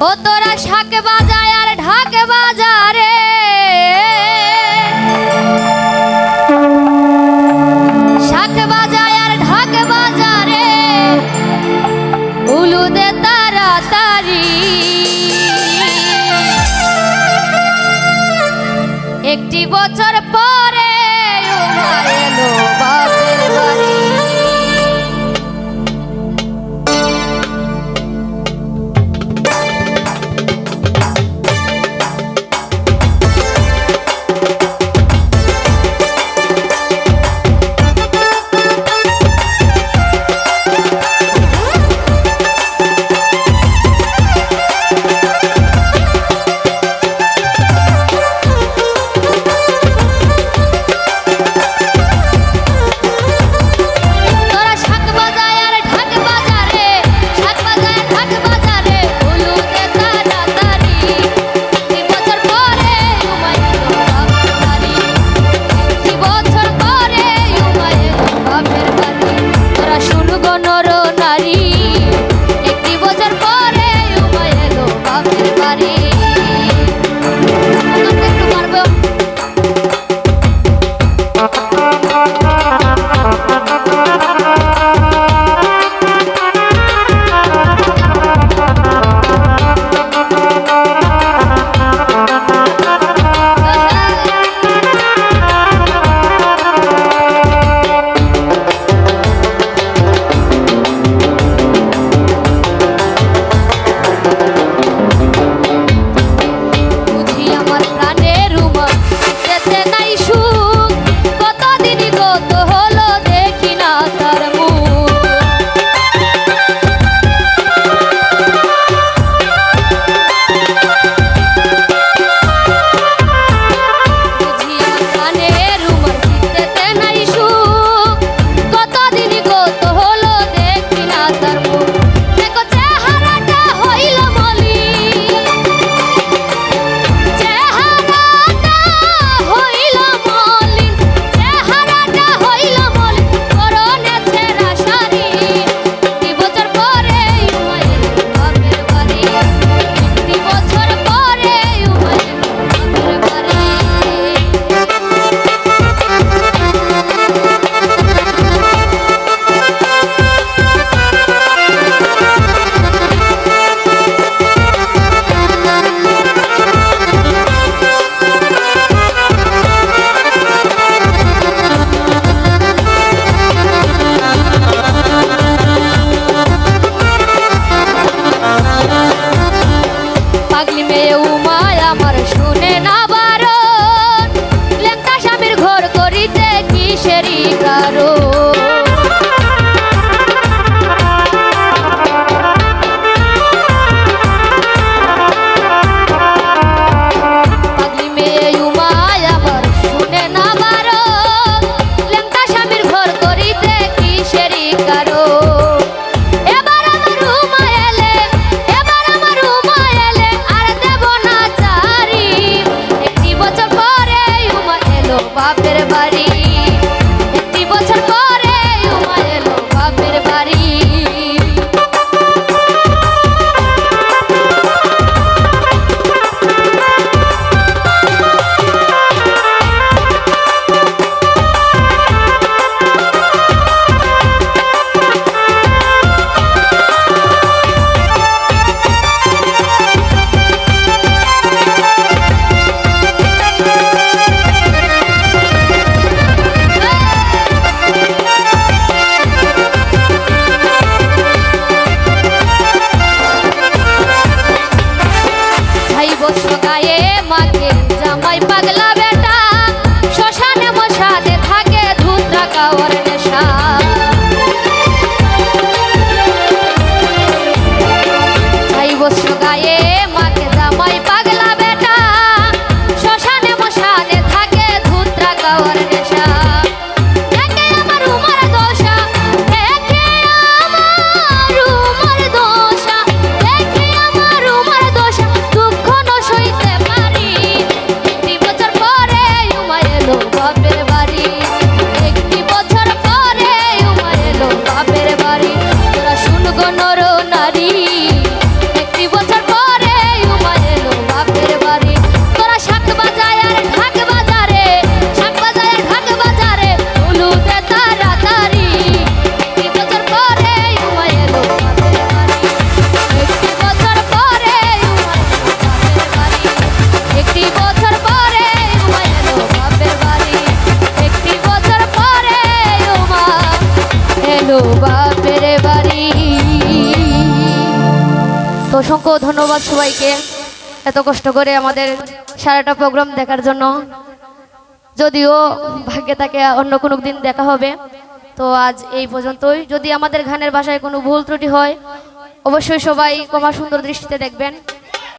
ও তোরা শাক বাজায় আর ঢাক বাজারে party. বাড়ি। তো অসংখ্য ধন্যবাদ সবাইকে এত কষ্ট করে আমাদের সারাটা প্রোগ্রাম দেখার জন্য। যদিও ভাগ্যে তাকে অন্য কোনো দিন দেখা হবে। তো আজ এই পর্যন্তই। যদি আমাদের গানের ভাষায় কোনো ভুল ত্রুটি হয়, অবশ্যই সবাই কমা সুন্দর দৃষ্টিতে দেখবেন।